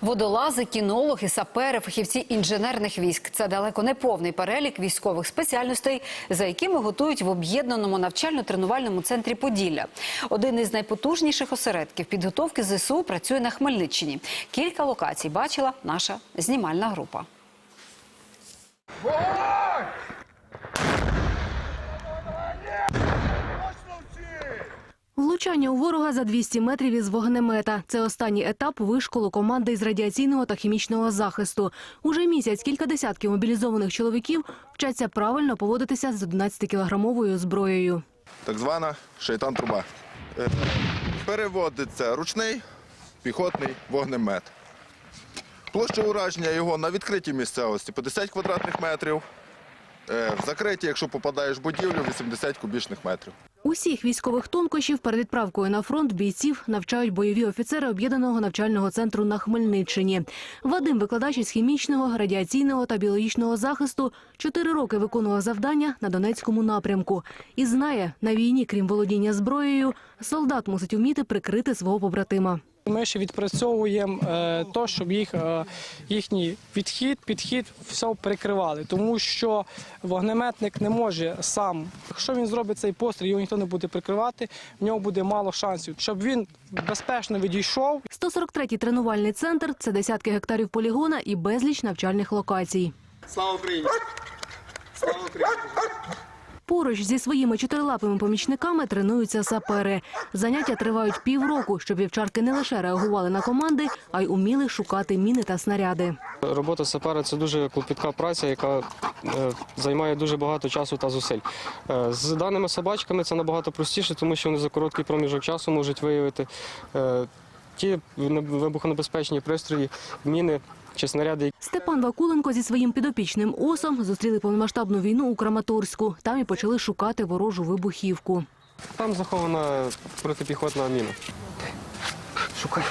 Водолази, кінологи, сапери, фахівці інженерних військ це далеко не повний перелік військових спеціальностей, за якими готують в об'єднаному навчально-тренувальному центрі Поділля. Один із найпотужніших осередків підготовки ЗСУ працює на Хмельниччині. Кілька локацій бачила наша знімальна група. Влучання у ворога за 200 метрів із вогнемета. Це останній етап вишколу команди із радіаційного та хімічного захисту. Уже місяць кілька десятків мобілізованих чоловіків вчаться правильно поводитися з 11-кілограмовою зброєю. так звана шейтан-труба. Е, Переводиться ручний піхотний вогнемет. Площа ураження його на відкритій місцевості по 10 квадратних метрів. Е, В закритій, якщо попадаєш в будівлю, 80 кубічних метрів. Усіх військових тонкощів перед відправкою на фронт бійців навчають бойові офіцери об'єднаного навчального центру на Хмельниччині. Вадим, викладач із хімічного, радіаційного та біологічного захисту, чотири роки виконував завдання на Донецькому напрямку і знає, на війні, крім володіння зброєю, солдат мусить вміти прикрити свого побратима. Ми ще відпрацьовуємо е, то, щоб їх е, їхній відхід, підхід все прикривали, тому що вогнеметник не може сам. Якщо він зробить цей постріл, його ніхто не буде прикривати, в нього буде мало шансів. Щоб він безпечно відійшов, 143-й тренувальний центр – це десятки гектарів полігона і безліч навчальних локацій. Слава Україні! Слава Україні! Поруч зі своїми чотирилапими помічниками тренуються сапери. Заняття тривають півроку, щоб вівчарки не лише реагували на команди, а й уміли шукати міни та снаряди. Робота сапера це дуже клопітка праця, яка е, займає дуже багато часу та зусиль. Е, з даними собачками це набагато простіше, тому що вони за короткий проміжок часу можуть виявити е, ті вибухонебезпечні пристрої, міни чи снаряди, Степан Вакуленко зі своїм підопічним осом зустріли повномасштабну війну у Краматорську. Там і почали шукати ворожу вибухівку. Там захована протипіхотна міна. Шукай.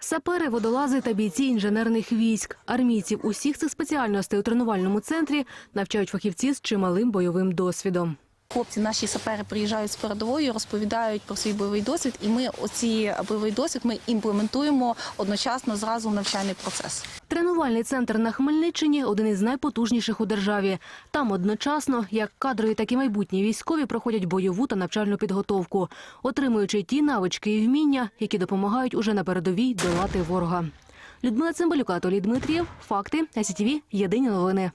Сапери, водолази та бійці інженерних військ. Армійців усіх цих спеціальностей у тренувальному центрі навчають фахівці з чималим бойовим досвідом. Хлопці, наші сапери приїжджають з передової, розповідають про свій бойовий досвід, і ми оці бойовий досвід ми імплементуємо одночасно зразу навчальний процес. Тренувальний центр на Хмельниччині один із найпотужніших у державі. Там одночасно, як кадрові, так і майбутні військові проходять бойову та навчальну підготовку, отримуючи ті навички і вміння, які допомагають уже на передовій долати ворога. Людмила Цимбалюк, Анатолій Дмитрієв. Факти. СІТВ. Єдині новини.